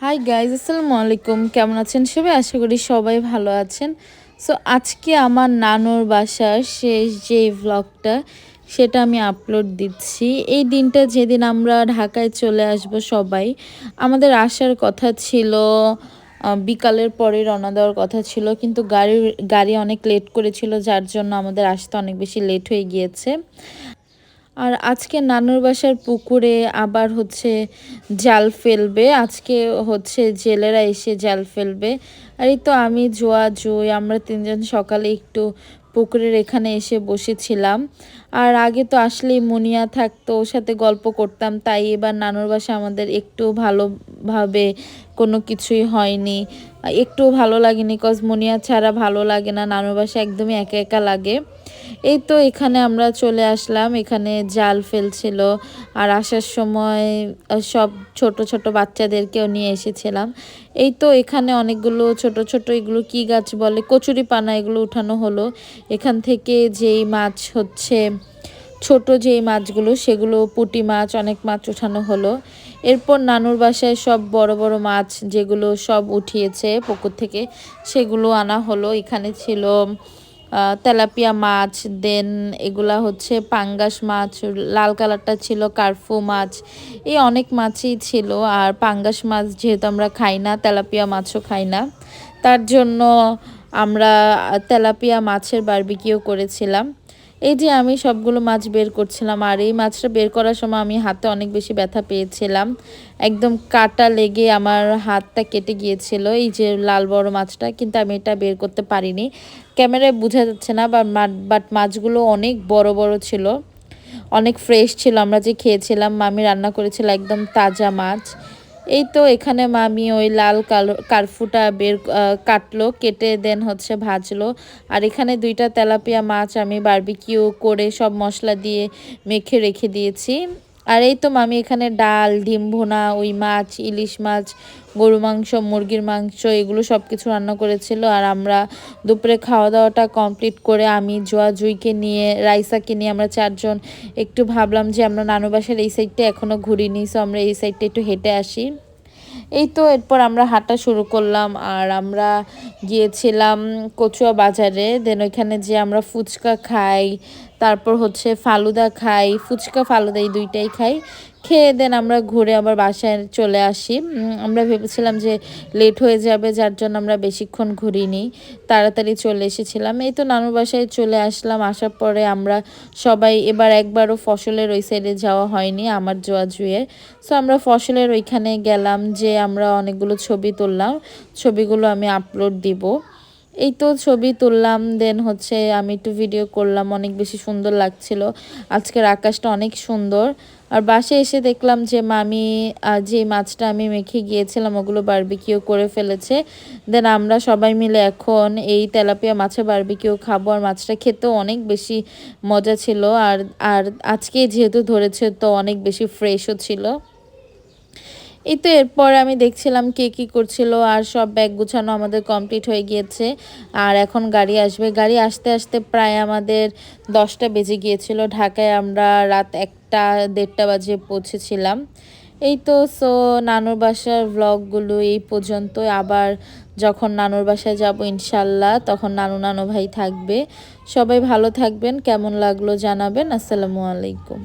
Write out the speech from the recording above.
Hi guys আসসালামু আলাইকুম। কেমন আছেন সবাই? আশা করি সবাই ভালো আছেন। সো আজকে আমার নানুর বাসার শেষ যে ভ্লগটা সেটা আমি আপলোড দিচ্ছি। এই দিনটা যেদিন আমরা ঢাকায় চলে আসব সবাই, আমাদের আসার কথা ছিল বিকালের পরে রওনা দেওয়ার কথা ছিল, কিন্তু গাড়ি গাড়ি অনেক লেট করেছিল, যার জন্য আমাদের আসতে অনেক বেশি লেট হয়ে গিয়েছে। আর আজকে নানুর বাসার পুকুরে আবার হচ্ছে জাল ফেলবে। আজকে হচ্ছে জেলেরা এসে জাল ফেলবে। আর এই তো আমি, জোয়া, জুই, আমরা তিনজন সকালে একটু পুকুরের এখানে এসে বসেছিলাম। আর আগে তো আসলেই মুনিয়া থাকতো, ওর সাথে গল্প করতাম, তাই এবার নানুর বাসা আমাদের একটু ভালোভাবে কোনো কিছুই হয়নি। একটু ভালো লাগেনি কজ মুনিয়া ছাড়া ভালো লাগে না, নানুর বাসা একদমই একা একা লাগে। এই তো এখানে আমরা চলে আসলাম, এখানে জাল ফেলছিল। আর আসার সময় সব ছোট ছোট বাচ্চাদেরকেও নিয়ে এসেছিলাম। এই তো এখানে অনেকগুলো ছোট ছোট এগুলো কি গাছ বলে কচুরি পানা এগুলো উঠানো হলো। এখান থেকে যেই মাছ হচ্ছে ছোট যেই মাছগুলো, সেগুলো পুঁটি মাছ, অনেক মাছ উঠানো হলো। এরপর নানুর বাসায় সব বড় বড় মাছ যেগুলো সব উঠিয়েছে পুকুর থেকে, সেগুলো আনা হলো। এখানে ছিল তেলাপিয়া মাছ, দেন এগুলা হচ্ছে পাঙ্গাস মাছ, লাল কালারটা ছিল কার্ফু মাছ। এই অনেক মাছই ছিল, আর পাঙ্গাস মাছ যেহেতু আমরা খাই না, তেলাপিয়া মাছও খাই না, তার জন্য আমরা তেলাপিয়া মাছের বারবিকিও করেছিলাম। এই যে আমি সবগুলো মাছ বের করছিলাম, আর এই মাছটা বের করার সময় আমি হাতে অনেক বেশি ব্যথা পেয়েছিলাম। একদম কাটা লেগে আমার হাতটা কেটে গিয়েছিল, এই যে লাল বড় মাছটা, কিন্তু আমি এটা বের করতে পারিনি। ক্যামেরায় বোঝা যাচ্ছে না, বাট মাছগুলো অনেক বড় বড় ছিল, অনেক ফ্রেশ ছিল। আমরা যে খেয়েছিলাম, মামি রান্না করেছিল একদম তাজা মাছ। এই তো এখানে মামি ওই লাল কালো, কারফুটা বের কাটলো, কেটে দেন হচ্ছে ভাজলো। আর এখানে দুইটা তেলাপিয়া মাছ আমি বার্বিকিউ করে সব মশলা দিয়ে মেখে রেখে দিয়েছি। আর এই তো মামি এখানে ডাল, ডিম ভোনা, ওই মাছ, ইলিশ মাছ, গরু মাংস, মুরগির মাংস, এগুলো সব কিছু রান্না করেছিল। আর আমরা দুপুরে খাওয়া দাওয়াটা কমপ্লিট করে আমি, জোয়া, জুইকে নিয়ে, রাইসাকে নিয়ে আমরা চারজন একটু ভাবলাম যে আমরা নানু বাসার এই সাইডটা এখনও ঘুরিনি সো আমরা এই সাইডটা একটু হেঁটে আসি। এই তো এরপর আমরা হাঁটা শুরু করলাম আর আমরা গিয়েছিলাম কচুয়া বাজারে দেন ওইখানে যে আমরা ফুচকা খাই তারপর হচ্ছে ফালুদা খাই, ফুচকা, ফালুদা এই দুইটাই খাই। খেয়ে দেন আমরা ঘুরে আবার বাসায় চলে আসি। আমরা ভেবেছিলাম যে লেট হয়ে যাবে, যার জন্য আমরা বেশিক্ষণ ঘুরিনি। তাড়াতাড়ি চলে এসেছিলাম। এই তো নানুর বাসায় চলে আসলাম। আসার পরে আমরা সবাই এবার একবারও ফসলের ওই সাইডে যাওয়া হয়নি, আমার জোয়া জুয়ে সো আমরা ফসলের ওইখানে গেলাম যে আমরা অনেকগুলো ছবি তুললাম। ছবিগুলো আমি আপলোড দিব। এই তো ছবি তুললাম দেন হচ্ছে আমি একটু ভিডিও করলাম, অনেক বেশি সুন্দর লাগছিল। আজকের আকাশটা অনেক সুন্দর। আর বাসে এসে দেখলাম যে মামি যে মাছটা আমি মেখে গিয়েছিলাম, ওগুলো বারবিকিউ করে ফেলেছে। দেন আমরা সবাই মিলে এখন এই তেলাপিয়া মাছের বারবিকিউ খাব। আর মাছটা খেতেও অনেক বেশি মজা ছিল। আর আর আজকে যেহেতু ধরেছে, তো অনেক বেশি ফ্রেশও ছিল। এই তো এরপর আমি দেখছিলাম কে কি করছিল আর সব ব্যাগ গুছানো আমাদের কমপ্লিট হয়ে গিয়েছে। আর এখন গাড়ি আসবে। গাড়ি আসতে আসতে প্রায় আমাদের দশটা বেজে গিয়েছিল। ঢাকায় আমরা রাত একটা, দেড়টা বাজে পৌঁছেছিলাম। এই তো সো নানুর বাসার ভ্লগগুলো এই পর্যন্ত আবার যখন নানুর বাসায় যাব ইনশাল্লাহ, তখন নানু নানু ভাই থাকবে। সবাই ভালো থাকবেন, কেমন লাগল জানাবেন। আসসালামু আলাইকুম।